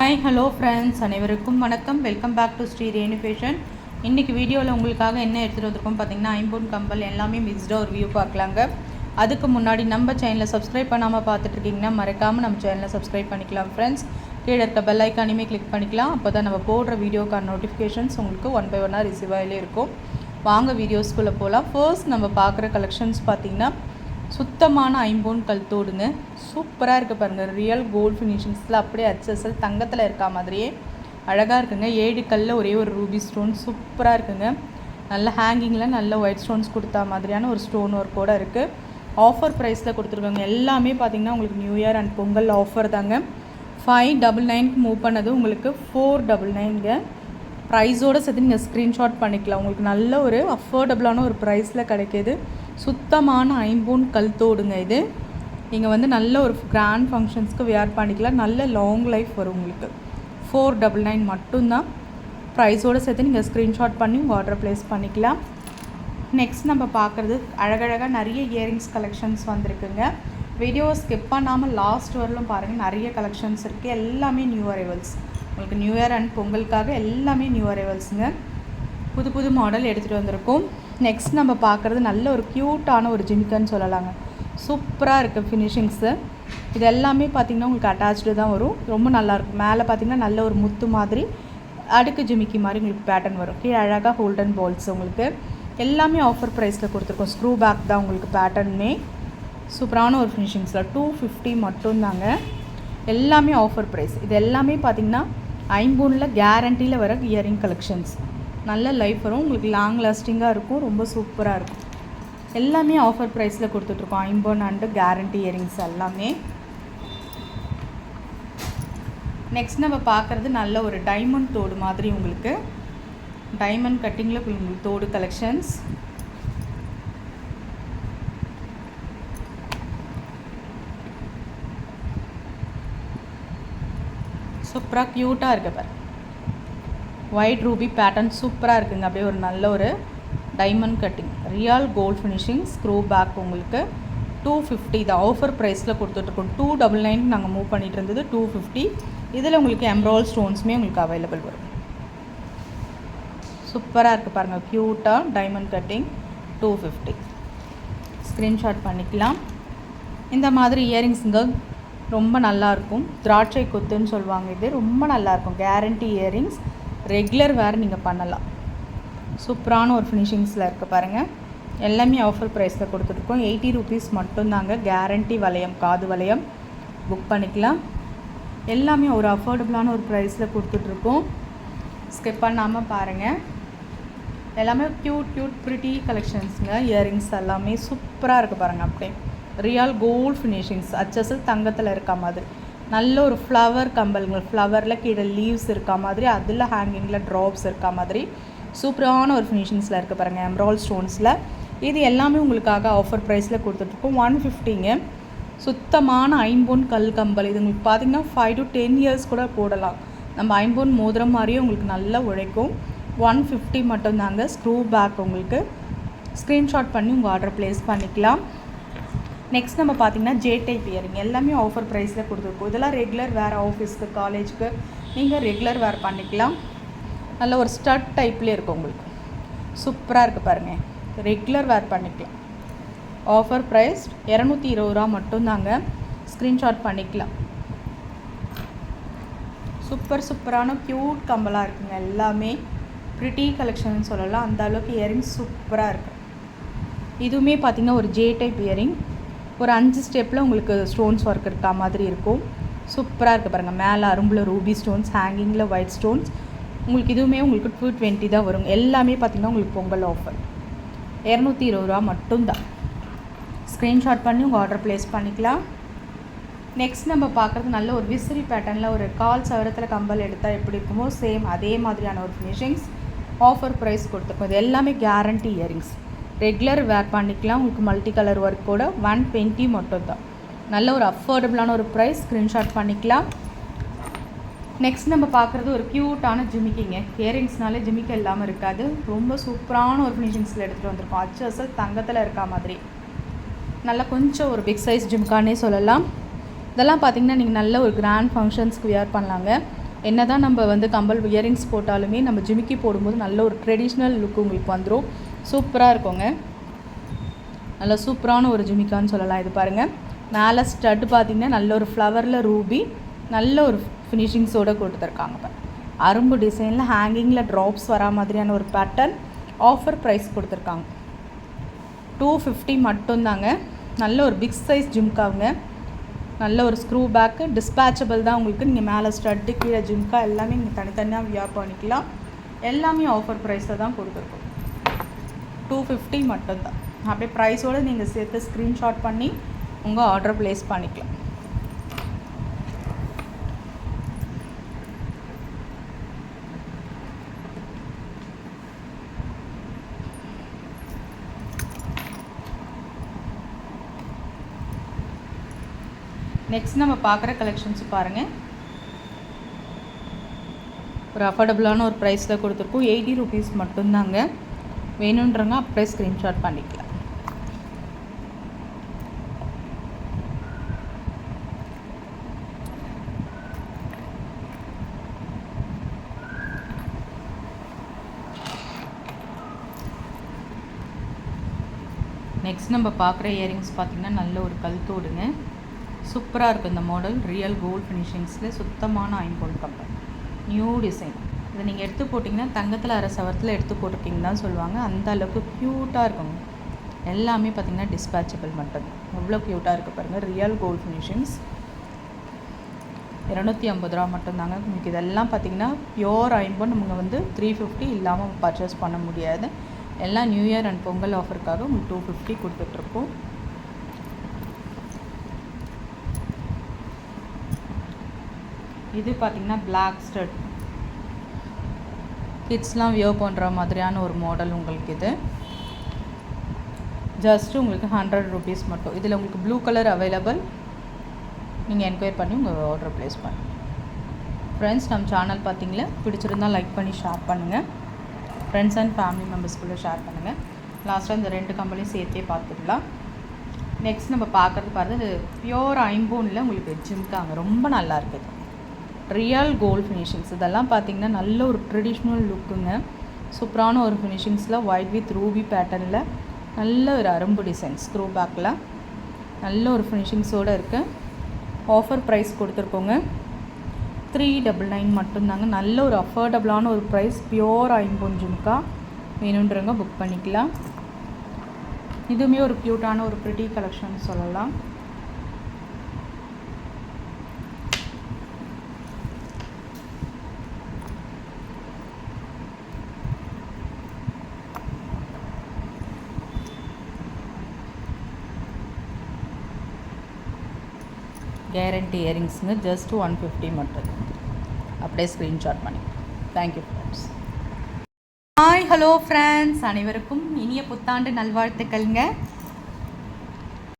Hi hello friends அனைவருக்கும் வணக்கம். Welcome back to Sri Renu fashion இன்றைக்கி வீடியோவில் உங்களுக்காக என்ன எடுத்துகிட்டு வந்திருக்கோம் பார்த்தீங்கன்னா ஐம்பொன் கம்பல் எல்லாமே மிக்ஸ்டாக ஒரு வியூ பார்க்கலாங்க. அதுக்கு முன்னாடி நம்ம சேனலை சப்ஸ்கிரைப் பண்ணாமல் பார்த்துட்ருக்கீங்கன்னா மறக்காமல் நம்ம சேனலை சப்ஸ்கிரைப் பண்ணிக்கலாம் ஃப்ரெண்ட்ஸ் கீழே இருக்க பெல் ஐக்கானுமே கிளிக் பண்ணிக்கலாம். அப்போ தான் நம்ம போடுற வீடியோக்கான நோட்டிஃபிகேஷன்ஸ் உங்களுக்கு ஒன் பை ஒன்னாக ரிசீவ் ஆகிலே இருக்கும். வாங்க வீடியோஸ்குள்ளே போகலாம் ஃபர்ஸ்ட் நம்ம பார்க்குற கலெக்ஷன்ஸ் பார்த்திங்கன்னா சுத்தமான ஐம்பொன் கல் தோடுங்க. சூப்பராக இருக்குது பாருங்கள் ரியல் கோல்ட் ஃபினிஷிங்ஸில் அப்படியே அச்சசல் தங்கத்தில் இருக்கா மாதிரியே அழகாக இருக்குங்க. ஏழு கல்லில் ஒரே ஒரு ரூபி ஸ்டோன் சூப்பராக இருக்குங்க. நல்ல ஹேங்கிங்கில் நல்ல ஒயிட் ஸ்டோன்ஸ் கொடுத்தா மாதிரியான ஒரு ஸ்டோன் ஒர்க்கோடு இருக்குது ஆஃபர் ப்ரைஸில் கொடுத்துருக்காங்க எல்லாமே பார்த்திங்கன்னா உங்களுக்கு new year and Pongal offer தாங்க. ஃபைவ் டபுள் நைனுக்கு மூவ் பண்ணது உங்களுக்கு ஃபோர் டபுள் நைனுங்க ப்ரைஸோடு சேர்த்து நீங்கள் ஸ்க்ரீன்ஷாட் பண்ணிக்கலாம். உங்களுக்கு நல்ல ஒரு அஃபோர்டபுளான ஒரு ப்ரைஸில் கிடைக்கிது. சுத்தமான ஐம்பூன் கல் தோடுங்க இது. நீங்கள் வந்து நல்ல ஒரு கிராண்ட் ஃபங்க்ஷன்ஸ்க்கு வியர் பண்ணிக்கலாம். நல்ல லாங் லைஃப் வரும் உங்களுக்கு. ஃபோர் டபுள் நைன் மட்டும்தான். ப்ரைஸோடு சேர்த்து நீங்கள் ஸ்க்ரீன்ஷாட் பண்ணி உங்கள் ஆர்டர் ப்ளேஸ் பண்ணிக்கலாம். நெக்ஸ்ட் நம்ம பார்க்குறது அழகழகாக நிறைய இயரிங்ஸ் கலெக்ஷன்ஸ் வந்திருக்குங்க. வீடியோ ஸ்கிப் பண்ணாமல் லாஸ்ட் வரலும் பாருங்கள் நிறைய கலெக்ஷன்ஸ் இருக்குது எல்லாமே நியூ அரைவல்ஸ் உங்களுக்கு நியூ இயர் அண்ட் பொங்கலுக்காக எல்லாமே நியூ அரைவல்ஸுங்க புது புது மாடல் எடுத்துகிட்டு வந்திருக்கோம். நெக்ஸ்ட் நம்ம பார்க்குறது நல்ல ஒரு க்யூட்டான ஒரு ஜிமிக்கன்னு சொல்லலாங்க. சூப்பராக இருக்குது ஃபினிஷிங்ஸு இது எல்லாமே பார்த்திங்கன்னா உங்களுக்கு அட்டாச்சு தான் வரும். ரொம்ப நல்லாயிருக்கும் மேலே பார்த்திங்கன்னா நல்ல ஒரு முத்து மாதிரி அடுக்கு ஜிமிக்கி மாதிரி உங்களுக்கு பேட்டர்ன் வரும். கீழே அழகாக ஹோல்டன் பால்ஸ் உங்களுக்கு. எல்லாமே ஆஃபர் ப்ரைஸில் கொடுத்துருக்கோம். ஸ்க்ரூ பேக் தான் உங்களுக்கு பேட்டர்னே சூப்பரான ஒரு ஃபினிஷிங்ஸில் டூ ஃபிஃப்டி மட்டும்தாங்க. எல்லாமே ஆஃபர் ப்ரைஸ் இது எல்லாமே பார்த்திங்கன்னா ஐம்பூனில் கேரண்டியில் வர இயரிங் கலெக்ஷன்ஸ் நல்ல லைஃப் வரும். உங்களுக்கு லாங் லாஸ்டிங்காக இருக்கும். ரொம்ப சூப்பராக இருக்கும். எல்லாமே ஆஃபர் ப்ரைஸில் கொடுத்துட்ருக்கோம். ஐம்பொன் அண்டு கேரண்டி இயரிங்ஸ் எல்லாமே. நெக்ஸ்ட் நம்ம பார்க்குறது நல்ல ஒரு டைமண்ட் தோடு மாதிரி உங்களுக்கு. டைமண்ட் கட்டிங்கில் உங்களுக்கு தோடு கலெக்ஷன்ஸ் சூப்பராக க்யூட்டாக இருக்குது ஒயிட் ரூபி பேட்டர்ன் சூப்பராக இருக்குங்க. அப்படியே ஒரு நல்ல ஒரு diamond cutting real gold finishing screw back உங்களுக்கு டூ ஃபிஃப்டி இது ஆஃபர் ப்ரைஸில் கொடுத்துட்ருக்கோம். டூ டபுள் நைன் நாங்கள் மூவ் பண்ணிகிட்டு இருந்தது டூ ஃபிஃப்டி இதில் உங்களுக்கு எம்ரால் ஸ்டோன்ஸுமே உங்களுக்கு அவைலபிள் வரும். சூப்பராக இருக்குது பாருங்கள் க்யூட்டாக diamond cutting two fifty screenshot பண்ணிக்கலாம். இந்த மாதிரி இயரிங்ஸுங்க ரொம்ப நல்லாயிருக்கும் திராட்சை கொத்துன்னு சொல்லுவாங்க இது. ரொம்ப நல்லாயிருக்கும் கேரண்டி இயரிங்ஸ் ரெகுலர் வேர் நீங்கள் பண்ணலாம். சூப்பரான ஒரு ஃபினிஷிங்ஸில் இருக்குது பாருங்கள் எல்லாமே ஆஃபர் ப்ரைஸில் கொடுத்துருக்கோம் எயிட்டி ருபீஸ் மட்டும்தாங்க. கேரண்டி வளையம் காது வளையம். புக் பண்ணிக்கலாம். எல்லாமே ஒரு அஃபோர்டபுளான ஒரு ப்ரைஸில் கொடுத்துட்ருக்கோம் ஸ்கிப் பண்ணாமல் பாருங்கள் எல்லாமே க்யூட் க்யூட் ப்ரிட்டி கலெக்ஷன்ஸுங்க இயரிங்ஸ் எல்லாமே சூப்பராக இருக்குது பாருங்கள் அப்படியே. ரியல் கோல்ட் ஃபினிஷிங்ஸ் அச்சசல் தங்கத்தில் இருக்க மாதிரி. நல்ல ஒரு ஃப்ளவர் கம்பல்கள். ஃப்ளவரில் கீழே லீவ்ஸ் இருக்கா மாதிரி அதில் ஹேங்கிங்கில் ட்ராப்ஸ் இருக்கா மாதிரி. சூப்பரான ஒரு ஃபினிஷிங்ஸில் இருக்குது பாருங்கள் எம்ரால் ஸ்டோன்ஸில் இது எல்லாமே உங்களுக்காக ஆஃபர் ப்ரைஸில் கொடுத்துட்ருக்கோம். ஒன் ஃபிஃப்டிங்க சுத்தமான ஐம்பொன் கல் கம்பல். இது உங்களுக்கு பார்த்திங்கன்னா ஃபைவ் டு டென் இயர்ஸ் கூட போடலாம். நம்ம ஐம்பொன் மோதிரம் மாதிரியே உங்களுக்கு நல்லா உழைக்கும். ஒன் ஃபிஃப்டி மட்டும்தாங்க ஸ்க்ரூ பேக் உங்களுக்கு. ஸ்க்ரீன்ஷாட் பண்ணி உங்கள் ஆர்டர் ப்ளேஸ் பண்ணிக்கலாம். நெக்ஸ்ட் நம்ம பார்த்திங்கன்னா ஜே டைப் இயரிங் எல்லாமே ஆஃபர் ப்ரைஸில் கொடுத்துருக்கோம். இதெல்லாம் ரெகுலர் வேறு ஆஃபீஸ்க்கு காலேஜ்க்கு நீங்கள் ரெகுலர் வேர் பண்ணிக்கலாம். நல்ல ஒரு ஸ்டட் டைப்லேயே இருக்கும் உங்களுக்கு. சூப்பராக இருக்குது பாருங்கள் ரெகுலர் வேர் பண்ணிக்கலாம். ஆஃபர் ப்ரைஸ் இரநூத்தி இருபது ரூபா மட்டும்தாங்க ஸ்க்ரீன்ஷாட் பண்ணிக்கலாம். சூப்பர் சூப்பரான க்யூட் கம்பலாக இருக்குங்க எல்லாமே. ப்ரிட்டி கலெக்ஷன் சொல்லலாம். அந்த அளவுக்கு இயரிங் சூப்பராக இருக்குது இதுவுமே பார்த்திங்கன்னா ஒரு ஜே டைப் இயரிங் ஒரு அஞ்சு ஸ்டெப்பில் உங்களுக்கு ஸ்டோன்ஸ் ஒர்க் இருக்கா மாதிரி இருக்கும். சூப்பராக இருக்குது பாருங்கள் மேலே அரும்பில் ரூபி ஸ்டோன்ஸ் ஹேங்கிங்கில் ஒயிட் ஸ்டோன்ஸ் உங்களுக்கு இதுவுமே உங்களுக்கு டூ டுவெண்ட்டி தான் வரும். எல்லாமே பார்த்திங்கன்னா உங்களுக்கு பொங்கல் ஆஃபர் இரநூத்தி இருபது ரூபா மட்டும்தான். ஸ்க்ரீன்ஷாட் பண்ணி உங்கள் ஆர்டர் ப்ளேஸ் பண்ணிக்கலாம். நெக்ஸ்ட் நம்ம பார்க்குறது நல்ல ஒரு விசிறி பேட்டர்னில் ஒரு கால் சவரத்தில் கம்பல் எடுத்தால் எப்படி இருக்குமோ சேம் அதே மாதிரியான ஒரு ஃபினிஷிங்ஸ் ஆஃபர் ப்ரைஸ் கொடுத்துருக்கோம் இது எல்லாமே கேரண்டி இயரிங்ஸ் ரெகுலர் வேர் பண்ணிக்கலாம். உங்களுக்கு மல்டி கலர் ஒர்க்கோட ஒன் டுவெண்ட்டி மட்டும் தான் நல்ல ஒரு அஃபோர்டபுளான ஒரு ப்ரைஸ் ஸ்க்ரீன்ஷாட் பண்ணிக்கலாம். நெக்ஸ்ட் நம்ம பார்க்குறது ஒரு க்யூட்டான ஜிமிக்கிங்க. இயரிங்ஸ்னாலே ஜிமிக்க இல்லாமல் இருக்காது. ரொம்ப சூப்பரான ஒரு ஃபினிஷிங்ஸில் எடுத்துகிட்டு வந்திருக்கோம். அச்சு அசல் தங்கத்தில் இருக்கா மாதிரி. நல்லா கொஞ்சம் ஒரு பிக் சைஸ் ஜிம்கானே சொல்லலாம். இதெல்லாம் பார்த்திங்கன்னா நீங்கள் நல்ல ஒரு கிராண்ட் ஃபங்க்ஷன்ஸ்க்கு வியர் பண்ணலாங்க. என்ன தான் நம்ம வந்து கம்பல் இயரிங்ஸ் போட்டாலுமே நம்ம ஜிமிக்கி போடும்போது நல்ல ஒரு ட்ரெடிஷ்னல் லுக் உங்களுக்கு வந்துடும் சூப்பராக இருக்குங்க. நல்ல சூப்பரான ஒரு ஜிமிக்கான்னு சொல்லலாம் இது பாருங்கள் மேலே ஸ்டட் பார்த்திங்கன்னா நல்ல ஒரு ஃப்ளவரில் ரூபி நல்ல ஒரு ஃபினிஷிங்ஸோடு கொடுத்துருக்காங்க இப்போ அரும்பு டிசைனில் ஹேங்கிங்கில் ட்ராப்ஸ் வரா மாதிரியான ஒரு பேட்டர்ன் ஆஃபர் ப்ரைஸ் கொடுத்துருக்காங்க. டூ ஃபிஃப்டி மட்டும்தாங்க. நல்ல ஒரு பிக் சைஸ் ஜிம்காவுங்க. நல்ல ஒரு ஸ்க்ரூ பேக்கு டிஸ்பேச்சபிள் தான் உங்களுக்கு. நீங்கள் மேலே ஸ்டட்டு கீழே ஜிம்கா எல்லாமே நீங்கள் தனித்தனியாக வியர் பண்ணிக்கலாம் எல்லாமே ஆஃபர் ப்ரைஸில் தான் கொடுத்துருக்கோம். டூ ஃபிஃப்டி மட்டும்தான். அப்படியே ப்ரைஸோடு நீங்கள் சேர்த்து ஸ்க்ரீன்ஷாட் பண்ணி உங்கள் ஆர்டர் ப்ளேஸ் பண்ணிக்கலாம். நெக்ஸ்ட் நம்ம பார்க்குற கலெக்ஷன்ஸ் பாருங்கள் ஒரு அஃபோர்டபுளான ஒரு ப்ரைஸில் கொடுத்துருக்கோம். எயிட்டி ருபீஸ் மட்டும்தாங்க. வேணுன்றவங்க அப்படியே ஸ்க்ரீன்ஷாட் பண்ணிக்கலாம். நெக்ஸ்ட் நம்ம பார்க்குற இயரிங்ஸ் பார்த்திங்கன்னா நல்ல ஒரு கழுத்தோடுங்க. சூப்பராக இருக்குது இந்த மாடல் ரியல் கோல்ட் ஃபினிஷிங்ஸில் சுத்தமான ஐம்பொன் கம்பெனி நியூ டிசைன் இதை நீங்கள் எடுத்து போட்டிங்கன்னா தங்கத்தில் அரை சவரத்தில் எடுத்து போட்டிருக்கீங்க தான் சொல்லுவாங்க. அந்த அளவுக்கு க்யூட்டாக இருக்குங்க. எல்லாமே பார்த்திங்கன்னா டிஸ்பேச்சபிள் மட்டும் எவ்வளோ க்யூட்டாக இருக்குது பாருங்கள் ரியல் கோல்ட் ஃபினிஷிங்ஸ் இரநூத்தி ஐம்பது ரூபா மட்டும்தாங்க உங்களுக்கு இதெல்லாம் பார்த்திங்கன்னா பியோர் ஐம்பொன் நம்ம வந்து த்ரீ ஃபிஃப்டி இல்லாமல் பர்ச்சேஸ் பண்ண முடியாது. எல்லாம் நியூ இயர் அண்ட் பொங்கல் ஆஃபருக்காக உங்களுக்கு டூ ஃபிஃப்டி கொடுத்துட்ருக்கோம். இது பார்த்திங்கன்னா பிளாக் ஸ்டட் கிட்ஸ்லாம் வியர் பண்ணுற மாதிரியான ஒரு மாடல் உங்களுக்கு இது. ஜஸ்ட் உங்களுக்கு ஹண்ட்ரட் ருபீஸ் மட்டும். இதில் உங்களுக்கு ப்ளூ கலர் அவைலபிள் நீங்கள் என்கொயர் பண்ணி உங்கள் ஆர்டர் ப்ளேஸ் பண்ணுங்கள் ஃப்ரெண்ட்ஸ் நம்ம சேனல் பார்த்தீங்களா பிடிச்சிருந்தால் லைக் பண்ணி ஷேர் பண்ணுங்கள் ஃப்ரெண்ட்ஸ் அண்ட் ஃபேமிலி மெம்பர்ஸ்குள்ளே ஷேர் பண்ணுங்கள் லாஸ்ட்டாக இந்த ரெண்டு கம்பெனியும் சேர்த்தே பார்த்துக்கலாம் நெக்ஸ்ட் நம்ம பார்க்குறது பார்த்து பியோர் ஐம்போனில் உங்களுக்கு ஜிம்காங்க ரொம்ப நல்லா இருக்குது. ரியல் கோல்ட் ஃபினிஷிங்ஸ் இதெல்லாம் பார்த்திங்கன்னா நல்ல ஒரு ட்ரெடிஷ்னல் லுக்குங்க சூப்பரான ஒரு ஃபினிஷிங்ஸில் ஒயிட் வித் ரூபி பேட்டர்னில் நல்ல ஒரு அரும்பு டிசைன் ஸ்க்ரூ பேக்கில் நல்ல ஒரு ஃபினிஷிங்ஸோடு இருக்குது ஆஃபர் ப்ரைஸ் கொடுத்துருக்கோங்க. த்ரீ டபுள் நைன் மட்டும்தாங்க. நல்ல ஒரு அஃபோர்டபுளான ஒரு ப்ரைஸ் பியோர் ஐம்பொன் வேணுன்றவங்க புக் பண்ணிக்கலாம். இதுவுமே ஒரு க்யூட்டான ஒரு ப்ரிட்டி கலெக்ஷன் சொல்லலாம். கேரண்டி இயரிங்ஸுங்க ஜஸ்ட் ஒன் ஃபிஃப்டி மட்டும். அப்படியே ஸ்க்ரீன்ஷாட் பண்ணி. Thank you friends hi hello friends அனைவருக்கும் இனிய புத்தாண்டு நல்வாழ்த்துக்கள்ங்க.